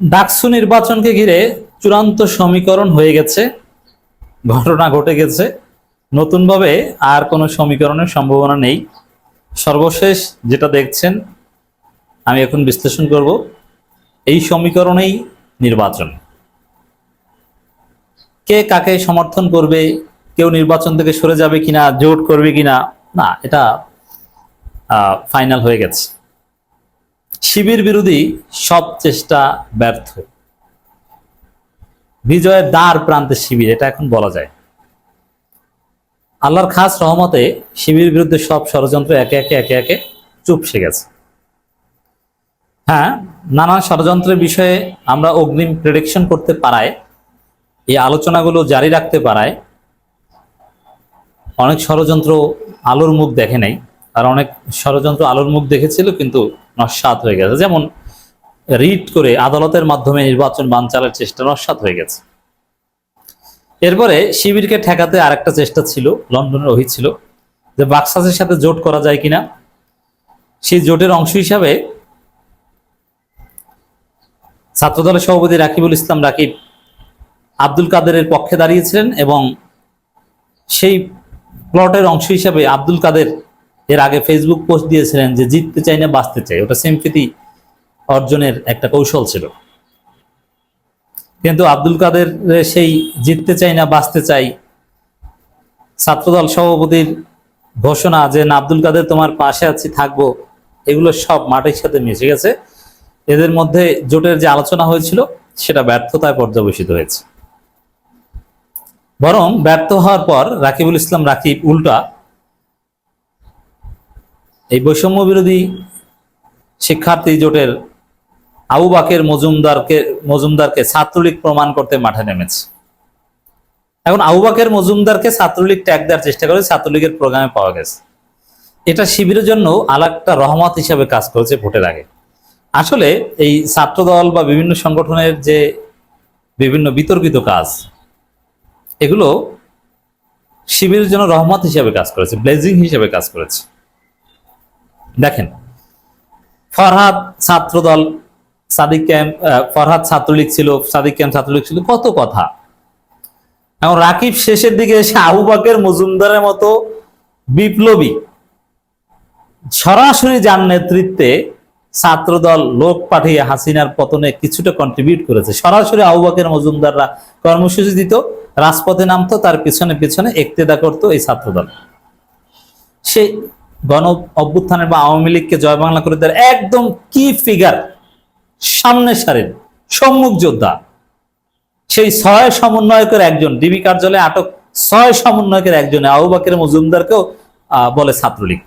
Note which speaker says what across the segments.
Speaker 1: ডাকসু নির্বাচনকে ঘিরে চূড়ান্ত সমীকরণ হয়ে গেছে, ঘটনা ঘটে গেছে। নতুনভাবে আর কোনো সমীকরণের সম্ভাবনা নেই। সর্বশেষ যেটা দেখছেন, আমি এখন বিশ্লেষণ করব, এই সমীকরণেই নির্বাচন। কে কাকে সমর্থন করবে, কেউ নির্বাচন থেকে সরে যাবে কিনা, জোট করবে কিনা, না, এটা ফাইনাল হয়ে গেছে। শিবির বিরোধী সব চেষ্টা ব্যর্থ। বিজয়ের দ্বার প্রান্তে শিবির, এটা এখন বলা যায়। আল্লাহর খাস রহমতে শিবির বিরুদ্ধে সব ষড়যন্ত্র একে একে একে একে চুপসে গেছে। হ্যাঁ নানান ষড়যন্ত্রের বিষয়ে আমরা অগ্রিম প্রেডিকশন করতে পারায়, এই আলোচনাগুলো জারি রাখতে পারায়, অনেক ষড়যন্ত্র আলোর মুখ দেখে নাই, আর অনেক ষড়যন্ত্র আলোর মুখ দেখেছিল, কিন্তু নস্বাত হয়ে গেছে। যেমন রিট করে আদালতের মাধ্যমে নির্বাচন বানচালের চেষ্টা নস্বাত হয়ে গেছে। এরপরে শিবিরকে ঠেকাতে আরেকটা চেষ্টা ছিল, লন্ডনের ওহি ছিল, যে বাক্সাসের সাথে জোট করা যায় কিনা। সেই জোটের অংশ হিসাবে ছাত্রদলের সভাপতি রাকিবুল ইসলাম রাকিব আব্দুল কাদেরের পক্ষে দাঁড়িয়েছিলেন এবং সেই প্লটের অংশ হিসাবে আব্দুল কাদের এর আগে ফেসবুক পোস্ট দিয়েছিলেন যে জিততে চাই না বাঁচতে চাই। ওটা সিম্পিতি অর্জনের একটা কৌশল ছিল। কিন্তু আব্দুল কাদের সেই জিততে চাই না বাঁচতে চাই ছাত্রদল সভাপতির ঘোষণা যে, না, আব্দুল কাদের তোমার পাশে আছি, থাকব, এগুলো সব মাটির সাথে মিশে গেছে। এদের মধ্যে জোটের যে আলোচনা হয়েছিল, সেটা ব্যর্থতায় পর্যবেসিত হয়েছে। বরং ব্যর্থ হওয়ার পর রাকিবুল ইসলাম রাকিব উল্টা এই বৈষম্য বিরোধী শিক্ষার্থী জোটের আবু বাকের মজুমদারকে মজুমদারকে ছাত্রলীগ প্রমাণ করতে মাঠে নেমেছে। এখন আবু বাকের মজুমদারকে ছাত্রলীগ ট্যাগ দেওয়ার চেষ্টা করে ছাত্রলীগের প্রোগ্রামে পাওয়া গেছে। এটা শিবিরের জন্য আলাদা রহমত হিসাবে কাজ করেছে ভোটের আগে। আসলে এই ছাত্রদল বা বিভিন্ন সংগঠনের যে বিভিন্ন বিতর্কিত কাজ, এগুলো শিবিরের জন্য রহমত হিসাবে কাজ করেছে, ব্লেজিং হিসাবে কাজ করেছে। দেখেন, ফরহাদ ছাত্রদল, সাদিক ক্যাম্প ফরহাদ ছাত্রলীগ ছিল, সাদিক ক্যাম্প ছাত্রলীগ ছিল, কত কথা। এখন রাকিব শেষের দিকে এসে আবু বাকের মজুমদারের মতো বিপ্লবী, সরাসরি যার নেতৃত্বে ছাত্রদল লোক পাঠিয়ে হাসিনার পতনে কিছুটা কন্ট্রিবিউট করেছে। সরাসরি আবু বাকের মজুমদাররা কর্মসূচি দিত, রাজপথে নামতো, তার পিছনে পিছনে একতেদা করতো এই ছাত্রদল। সে গণ অভ্যুত্থানের বা আওয়ামী লীগকে জয় বাংলা করে দেওয়ার একদম কি ফিগার সামনে সারেন, সম্মুখ যোদ্ধা। সেই ছয় সমন্বয়কের একজন ডিবি কার্যালয়ে আটক ছয় সমন্বয়কের একজন আবু বাকের মজুমদারকেও বলে ছাত্রলীগ।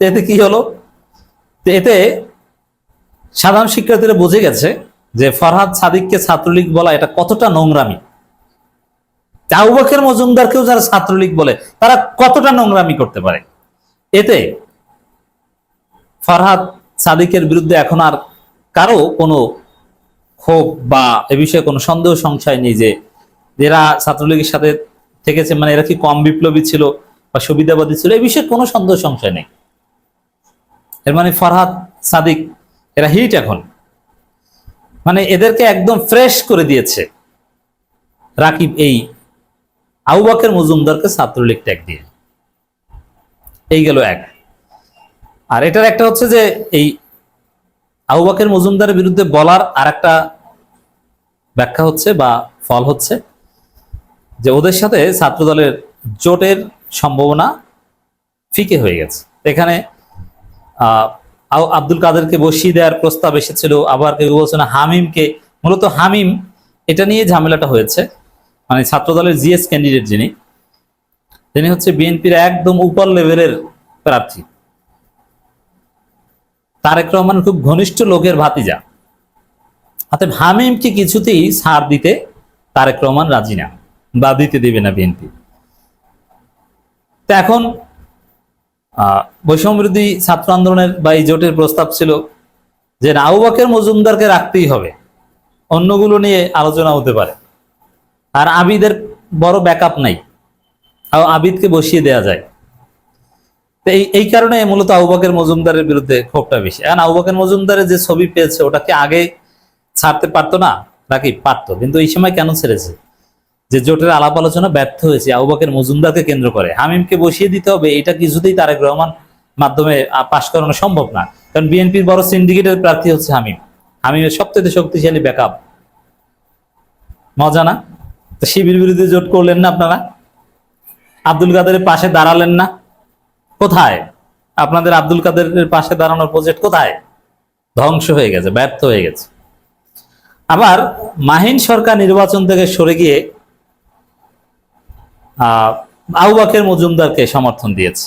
Speaker 1: এতে কি হলো? এতে সাধারণ শিক্ষার্থীরা বুঝে গেছে যে ফরহাদ সাদিককে ছাত্রলীগ বলা এটা কতটা নোংরামি। আউবাকের মজুমদারকেও যারা ছাত্রলীগ বলে, তারা কতটা নোংরামি করতে পারে? এতে ফরহাদ সাদিকের বিরুদ্ধে এখন আর কারও কোনো ক্ষোভ বা এ বিষয়ে কোনো সন্দেহ, সংশয় নেই যে এরা ছাত্রলীগের সাথে থেকেছে মানে এরা কি কম বিপ্লবী ছিল বা সুবিধাবাদী ছিল, এ বিষয়ে কোনো সন্দেহ, সংশয় নেই। এর মানে ফরহাদ সাদিক, এরা হিট এখন। মানে এদেরকে একদম ফ্রেশ করে দিয়েছে রাকিব এই আউবাকের মজুমদারকে ছাত্রলীগ ট্যাগ দিয়ে। এই গেল এক। আর এটার একটা হচ্ছে যে এই আউবাকের মজুমদারের বিরুদ্ধে বলার আর একটা ব্যাখ্যা হচ্ছে বা ফল হচ্ছে যে ওদের সাথে ছাত্রদলের জোটের সম্ভাবনা ফিকে হয়ে গেছে। এখানে আব্দুল কাদেরকে বসিয়ে দেওয়ার প্রস্তাব এসেছিল, আবার কেউ বলছে না, হামিমকে, মূলত হামিম এটা নিয়ে ঝামেলাটা হয়েছে। মানে ছাত্রদলের জিএস ক্যান্ডিডেট যিনি তিনি হচ্ছে বিএনপির একদম উপর লেভেলের প্রার্থী। তারেক রহমান খুব ঘনিষ্ঠ লোকের ভাতিজা। অতএব হামিমকে কিছুতেই ছাড় দিতে তারেক রহমান রাজি না বা দিতে দেবে না বিএনপি। তো এখন আহ, বৈষম্য ছাত্র আন্দোলনের বা এই জোটের প্রস্তাব ছিল যে রাউবাকের মজুমদারকে রাখতেই হবে। অন্যগুলো নিয়ে আলোচনা হতে পারে। আর আবিদের বড় ব্যাকআপ নাই। আবিদকে বসিয়ে দেয়া যায়। তো এই কারণে মূলত আউবাকের মজুমদারের বিরুদ্ধে ক্ষোভটা বেশি। এখন আউবাকের মজুমদারের যে ছবি পেয়েছে ওটাকে আগে ছাড়তে পারতো না? নাকি পারতো? কিন্তু এই সময় কেন ছেড়েছে? যে জোটের আলাপ আলোচনা ব্যর্থ হয়েছে আউবাকের মজুমদারকে কেন্দ্র করে। হামিমকে বসিয়ে দিতে হবে, এটা কিছুতেই তারেক রহমান মাধ্যমে পাশ করানো সম্ভব না। কারণ বিএনপির বড় সিন্ডিকেটের প্রার্থী হচ্ছে হামিম। হামিমের সবথেকে শক্তিশালী ব্যাকআপ। মজা না? তো শিবির বিরুদ্ধে জোট করলেন না আপনারা? আব্দুল কাদেরের পাশে দাঁড়ালেন না। কোথায়? আপনাদের আব্দুল কাদেরের পাশে দাঁড়ানোর প্রজেক্ট কোথায়? ধ্বংস হয়ে গেছে, ব্যর্থ হয়ে গেছে। আবার মাহিন সরকার নির্বাচন থেকে সরে গিয়ে আউবাকের মজুমদারকে সমর্থন দিয়েছে।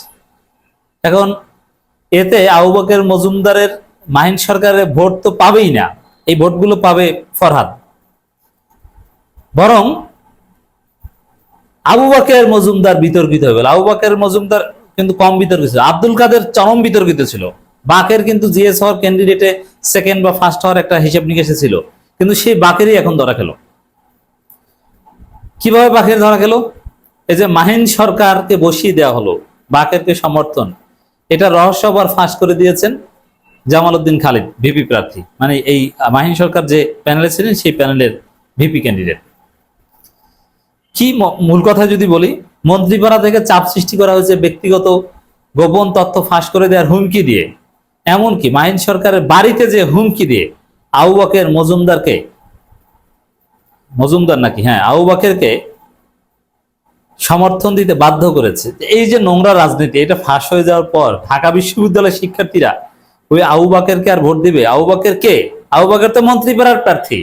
Speaker 1: এখন এতে আউবাকের মজুমদারের মাহিন সরকারের ভোট তো পাবেই না। এই ভোটগুলো পাবে ফরহাদ। বরং আবু বাকের মজুমদার বিতর্কিত হয়ে গেল। আবু বাকের মজুমদার কিন্তু কম বিতর্কিত ছিল। আব্দুল কাদের চরম বিতর্কিত ছিল। বাকের কিন্তু জিএস হওয়ার ক্যান্ডিডেটে সেকেন্ড বা ফার্স্ট হওয়ার একটা হিসেব নিকেশে ছিল। কিন্তু সেই বাকেরই এখন ধরা খেলো। কীভাবে বাকের ধরা খেলো? এই যে মাহিন সরকারকে বসিয়ে দেওয়া হলো, বাকেরকে সমর্থন, এটা রহস্য আবার ফাঁস করে দিয়েছেন জামাল উদ্দিন খালিদ, ভিপি প্রার্থী। মানে এই মাহিন সরকার যে প্যানেলে ছিলেন, সেই প্যানেলের ভিপি ক্যান্ডিডেট কি মূল কথা যদি বলি, মন্ত্রীপাড়া থেকে চাপ সৃষ্টি করা হয়েছে ব্যক্তিগত গোপন তথ্য ফাঁস করে দেওয়ার হুমকি দিয়ে। এমনকি মাহিন সরকারের বাড়িতে যে হুমকি দিয়ে আউবাকের মজুমদারকে, মজুমদার নাকি? হ্যাঁ আউবাকেরকে সমর্থন দিতে বাধ্য করেছে। এই যে নোংরা রাজনীতি, এটা ফাঁস হয়ে যাওয়ার পর ঢাকা বিশ্ববিদ্যালয়ের শিক্ষার্থীরা ওই আউবাকেরকে আর ভোট দিবে? আউবাকের কে? আউবাকের তো মন্ত্রীপাড়ার প্রার্থী।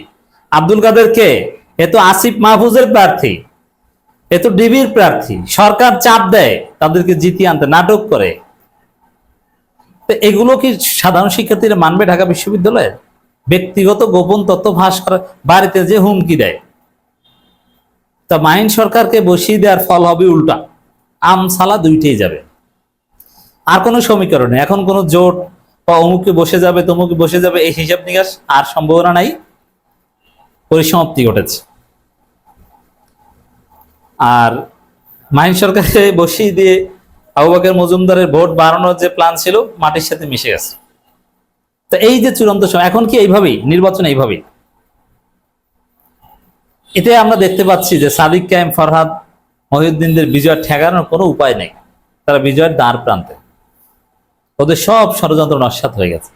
Speaker 1: আব্দুল কাদের কে এ তো আসিফ মাহফুজের প্রার্থী। এ তো ডিবির প্রার্থী, সরকার চাপ দেয়, তাদেরকে জিতিয়ে আনতে, নাটক করে। তো এগুলো কি সাধারণ শিক্ষার্থীরা মানবে ঢাকা বিশ্ববিদ্যালয়ের ব্যক্তিগত গোপন তথ্য ফাঁস করা বাড়িতে যে হুমকি দেয়, তা মাইন সরকারকে বসিয়ে দেওয়ার ফল হবে উল্টা। আমসালা দুইটাই যাবে। আর কোনো সমীকরণ, এখন কোনো জোট বা অমুকে বসে যাবে, তমুকে বসে যাবে, এই হিসাব নিকাশ আর সম্ভাবনা নাই। পরিসমাপ্তি ঘটেছে। আর মাহিন সরকারকে বসিয়ে দিয়ে আবু বকর মজুমদারের ভোট বাড়ানোর যে প্ল্যান ছিল, মাটির সাথে মিশে গেছে। তো এই যে চূড়ান্ত সময়, এখন কি এইভাবেই? নির্বাচন এইভাবেই? এতে আমরা দেখতে পাচ্ছি যে সাদিক কায়েম ফরহাদ, মহিউদ্দিনদের বিজয় ঠেকানোর কোনো উপায় নেই। তারা বিজয়ের দ্বার প্রান্তে। ওদের সব ষড়যন্ত্র নস্বাত হয়ে গেছে।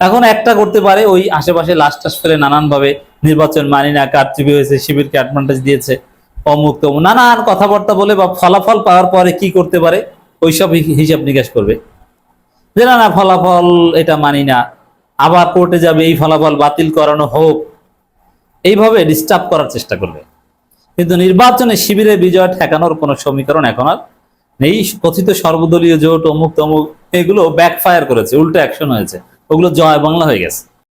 Speaker 1: এখন একটা করতে পারে, ওই আশেপাশে লাশ টাস ফেলে নানানভাবে নির্বাচন মানি না কারচুপি হয়েছে, শিবিরকে অ্যাডভান্টেজ দিয়েছে। অমুক তমুক নানান কথাবার্তা বলে বা ফলাফল পাওয়ার পরে কি করতে পারে, ওইসব হিসাব নিকাশ করবে। যে না না, ফলাফল এটা মানি না, আবার কোর্টে যাবে, এই ফলাফল বাতিল করানো হোক, এইভাবে ডিস্টার্ব করার চেষ্টা করবে। কিন্তু নির্বাচনে শিবিরে বিজয় ঠেকানোর কোনো সমীকরণ এখন আর নেই। কথিত সর্বদলীয় জোট অমুক তমুক এগুলো ব্যাকফায়ার করেছে, উল্টো অ্যাকশন হয়েছে, ওগুলো জয় বাংলা হয়ে গেছে।